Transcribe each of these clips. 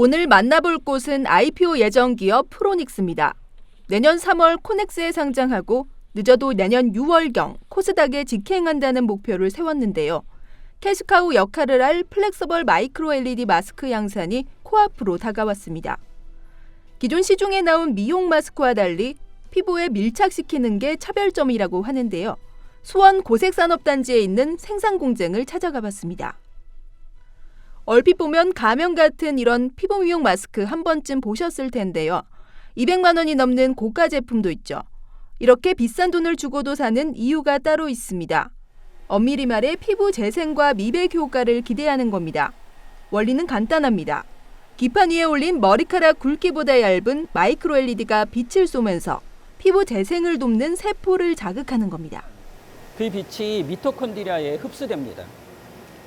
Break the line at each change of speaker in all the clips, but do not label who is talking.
오늘 만나볼 곳은 IPO 예정 기업 프로닉스입니다. 내년 3월 코넥스에 상장하고 늦어도 내년 6월경 코스닥에 직행한다는 목표를 세웠는데요. 캐시카우 역할을 할 플렉서블 마이크로 LED 마스크 양산이 코앞으로 다가왔습니다. 기존 시중에 나온 미용 마스크와 달리 피부에 밀착시키는 게 차별점이라고 하는데요. 수원 고색산업단지에 있는 생산 공장을 찾아가 봤습니다. 얼핏 보면 가면 같은 이런 피부 미용 마스크 한 번쯤 보셨을 텐데요. 200만 원이 넘는 고가 제품도 있죠. 이렇게 비싼 돈을 주고도 사는 이유가 따로 있습니다. 엄밀히 말해 피부 재생과 미백 효과를 기대하는 겁니다. 원리는 간단합니다. 기판 위에 올린 머리카락 굵기보다 얇은 마이크로 LED가 빛을 쏘면서 피부 재생을 돕는 세포를 자극하는 겁니다.
그 빛이 미토콘드리아에 흡수됩니다.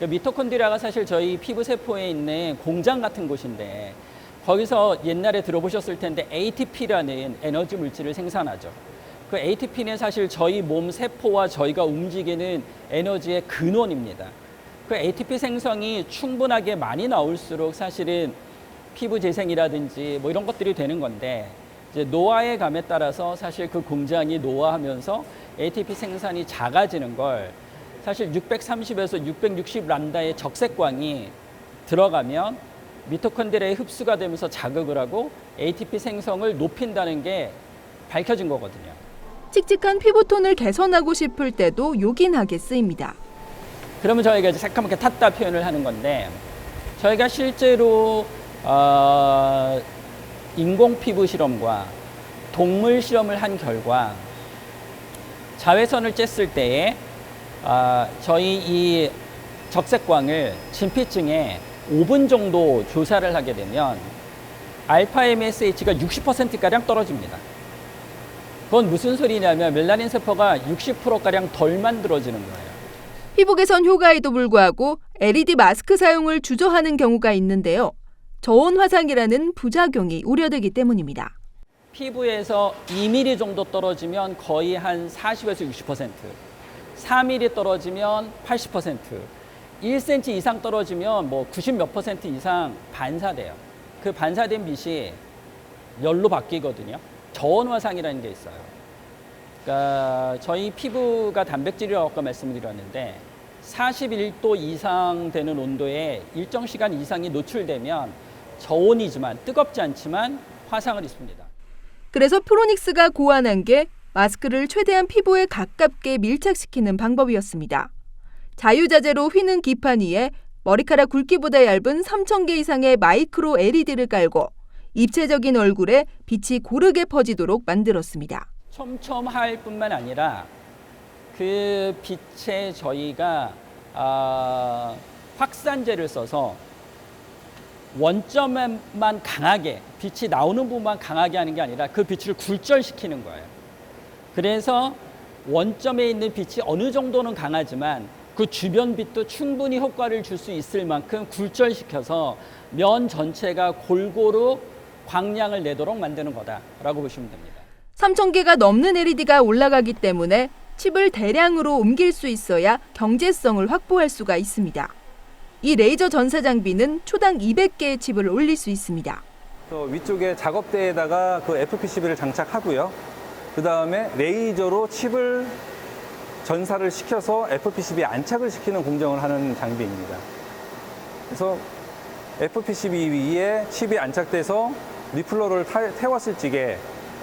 그 미토콘드리아가 사실 저희 피부 세포에 있는 공장 같은 곳인데 거기서 옛날에 들어보셨을 텐데 ATP라는 에너지 물질을 생산하죠. 그 ATP는 사실 저희 몸 세포와 저희가 움직이는 에너지의 근원입니다. 그 ATP 생성이 충분하게 많이 나올수록 사실은 피부 재생이라든지 뭐 이런 것들이 되는 건데 이제 노화의 감에 따라서 사실 그 공장이 노화하면서 ATP 생산이 작아지는 걸 사실 630에서 660 람다의 적색광이 들어가면 미토콘드리아에 흡수가 되면서 자극을 하고 ATP 생성을 높인다는 게 밝혀진 거거든요.
칙칙한 피부톤을 개선하고 싶을 때도 요긴하게 쓰입니다.
그러면 저희가 이제 새까맣게 탔다 표현을 하는 건데 저희가 실제로 어, 인공 피부 실험과 동물 실험을 한 결과 자외선을 쬐을 때에 아, 저희 이 적색광을 진피층에 5분 정도 조사를 하게 되면 알파 MSH가 60%가량 떨어집니다. 그건 무슨 소리냐면 멜라닌 세포가 60%가량 덜 만들어지는 거예요.
피부 개선 효과에도 불구하고 LED 마스크 사용을 주저하는 경우가 있는데요. 저온 화상이라는 부작용이 우려되기 때문입니다.
피부에서 2mm 정도 떨어지면 거의 한 40에서 60%, 4mm 떨어지면 80%, 1cm 이상 떨어지면 뭐 90 몇 퍼센트 이상 반사돼요. 그 반사된 빛이 열로 바뀌거든요. 저온 화상이라는 게 있어요. 그러니까 저희 피부가 단백질이라고 아까 말씀드렸는데 41도 이상 되는 온도에 일정 시간 이상이 노출되면 저온이지만 뜨겁지 않지만 화상을 입습니다.
그래서 프로닉스가 고안한 게 마스크를 최대한 피부에 가깝게 밀착시키는 방법이었습니다. 자유자재로 휘는 기판 위에 머리카락 굵기보다 얇은 3,000개 이상의 마이크로 LED를 깔고 입체적인 얼굴에 빛이 고르게 퍼지도록 만들었습니다.
촘촘할 뿐만 아니라 그 빛에 저희가 아, 확산제를 써서 원점만 강하게 빛이 나오는 부분만 강하게 하는 게 아니라 그 빛을 굴절시키는 거예요. 그래서 원점에 있는 빛이 어느 정도는 강하지만 그 주변 빛도 충분히 효과를 줄 수 있을 만큼 굴절시켜서 면 전체가 골고루 광량을 내도록 만드는 거다라고 보시면 됩니다.
3,000개가 넘는 LED가 올라가기 때문에 칩을 대량으로 옮길 수 있어야 경제성을 확보할 수가 있습니다. 이 레이저 전사 장비는 초당 200개의 칩을 올릴 수 있습니다.
또 위쪽에 작업대에다가 그 FPCB를 장착하고요. 그 다음에 레이저로 칩을 전사를 시켜서 FPCB에 안착을 시키는 공정을 하는 장비입니다. 그래서 FPCB 위에 칩이 안착돼서 리플러를 타- 태웠을 적에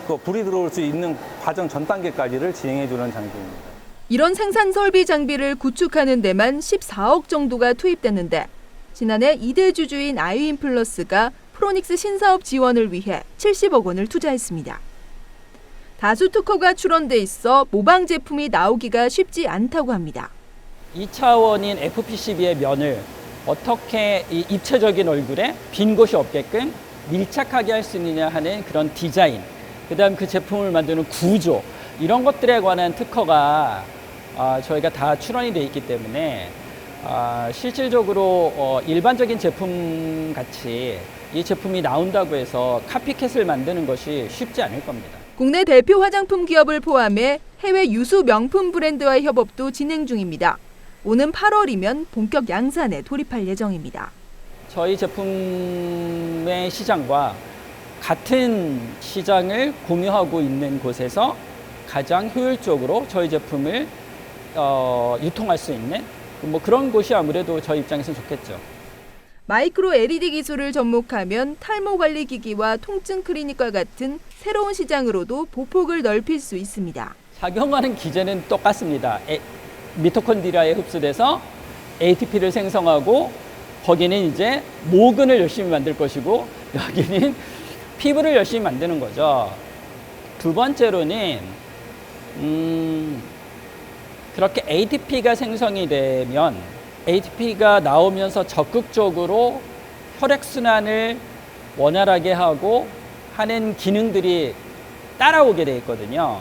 또 불이 들어올 수 있는 과정 전 단계까지를 진행해주는 장비입니다.
이런 생산 설비 장비를 구축하는 데만 14억 정도가 투입됐는데 지난해 이대 주주인 아이윈 플러스가 프로닉스 신사업 지원을 위해 70억 원을 투자했습니다. 다수 특허가 출원돼 있어 모방 제품이 나오기가 쉽지 않다고 합니다.
2차원인 FPCB의 면을 어떻게 이 입체적인 얼굴에 빈 곳이 없게끔 밀착하게 할 수 있느냐 하는 그런 디자인, 그 다음 그 제품을 만드는 구조, 이런 것들에 관한 특허가 아, 저희가 다 출원이 돼 있기 때문에 아, 실질적으로 어, 일반적인 제품 같이 이 제품이 나온다고 해서 카피캣을 만드는 것이 쉽지 않을 겁니다.
국내 대표 화장품 기업을 포함해 해외 유수 명품 브랜드와의 협업도 진행 중입니다. 오는 8월이면 본격 양산에 돌입할 예정입니다.
저희 제품의 시장과 같은 시장을 공유하고 있는 곳에서 가장 효율적으로 저희 제품을 어, 유통할 수 있는 뭐 그런 곳이 아무래도 저희 입장에서는 좋겠죠.
마이크로 LED 기술을 접목하면 탈모 관리 기기와 통증 클리닉과 같은 새로운 시장으로도 보폭을 넓힐 수 있습니다.
작용하는 기제는 똑같습니다. 에, 미토콘드리아에 흡수돼서 ATP를 생성하고 거기는 이제 모근을 열심히 만들 것이고 여기는 피부를 열심히 만드는 거죠. 두 번째로는 음, 그렇게 ATP가 생성이 되면 ATP가 나오면서 적극적으로 혈액순환을 원활하게 하고 하는 기능들이 따라오게 돼 있거든요.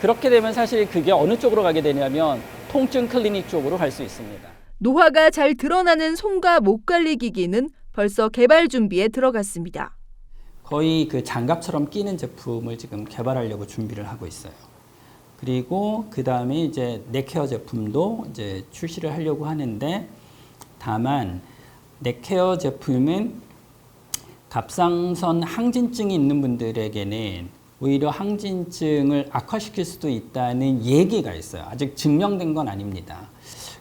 그렇게 되면 사실 그게 어느 쪽으로 가게 되냐면 통증 클리닉 쪽으로 갈 수 있습니다.
노화가 잘 드러나는 손과 목 관리 기기는 벌써 개발 준비에 들어갔습니다.
거의 그 장갑처럼 끼는 제품을 지금 개발하려고 준비를 하고 있어요. 그리고 그 다음에 이제 넥케어 제품도 이제 출시를 하려고 하는데 다만 넥케어 제품은 갑상선 항진증이 있는 분들에게는 오히려 항진증을 악화시킬 수도 있다는 얘기가 있어요. 아직 증명된 건 아닙니다.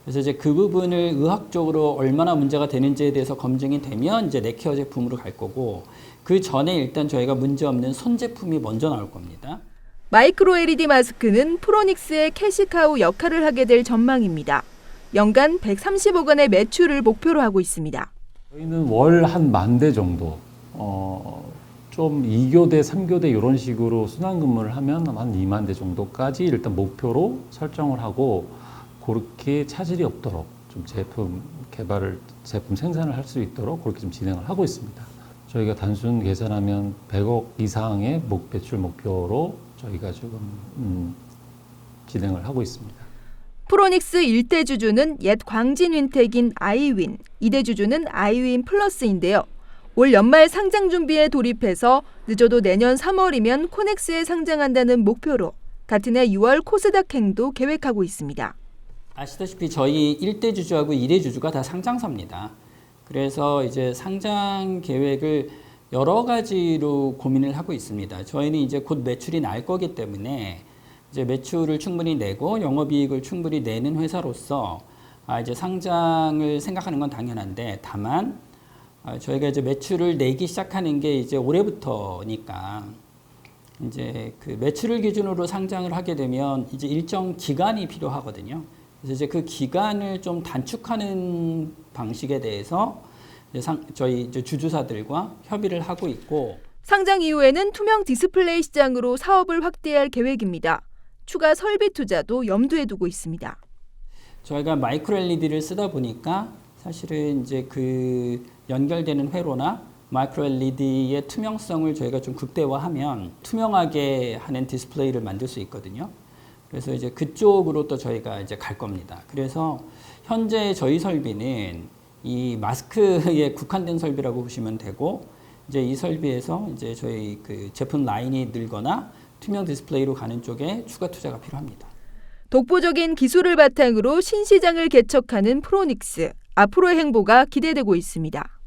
그래서 이제 그 부분을 의학적으로 얼마나 문제가 되는지에 대해서 검증이 되면 이제 넥케어 제품으로 갈 거고 그 전에 일단 저희가 문제 없는 손 제품이 먼저 나올 겁니다.
마이크로 LED 마스크는 프로닉스의 캐시카우 역할을 하게 될 전망입니다. 연간 130억 원의 매출을 목표로 하고 있습니다.
저희는 월 한 만 대 정도, 어, 좀 2교대, 3교대 이런 식으로 순환 근무를 하면 한 2만 대 정도까지 일단 목표로 설정을 하고 그렇게 차질이 없도록 좀 제품 개발을, 제품 생산을 할 수 있도록 그렇게 좀 진행을 하고 있습니다. 저희가 단순 계산하면 100억 이상의 목 배출 목표로 저희가 지금 음, 진행을 하고 있습니다.
프로닉스 1대 주주는 옛 광진 윈텍인 아이윈, 2대 주주는 아이윈 플러스인데요. 올 연말 상장 준비에 돌입해서 늦어도 내년 3월이면 코넥스에 상장한다는 목표로 같은 해 6월 코스닥행도 계획하고 있습니다.
아시다시피 저희 1대 주주하고 2대 주주가 다 상장사입니다. 그래서 이제 상장 계획을 여러 가지로 고민을 하고 있습니다. 저희는 이제 곧 매출이 날 거기 때문에 이제 매출을 충분히 내고 영업이익을 충분히 내는 회사로서 아 이제 상장을 생각하는 건 당연한데 다만 아 저희가 이제 매출을 내기 시작하는 게 이제 올해부터니까 이제 그 매출을 기준으로 상장을 하게 되면 이제 일정 기간이 필요하거든요. 그래서 이제 그 기간을 좀 단축하는 방식에 대해서 상, 저희 주주사들과 협의를 하고 있고
상장 이후에는 투명 디스플레이 시장으로 사업을 확대할 계획입니다. 추가 설비 투자도 염두에 두고 있습니다.
저희가 마이크로 LED를 쓰다 보니까 사실은 이제 그 연결되는 회로나 마이크로 LED의 투명성을 저희가 좀 극대화하면 투명하게 하는 디스플레이를 만들 수 있거든요. 그래서 이제 그쪽으로 또 저희가 이제 갈 겁니다. 그래서 현재 저희 설비는 이 마스크에 국한된 설비라고 보시면 되고 이제 이 설비에서 이제 저희 그 제품 라인이 늘거나 투명 디스플레이로 가는 쪽에 추가 투자가 필요합니다.
독보적인 기술을 바탕으로 신시장을 개척하는 프로닉스. 앞으로의 행보가 기대되고 있습니다.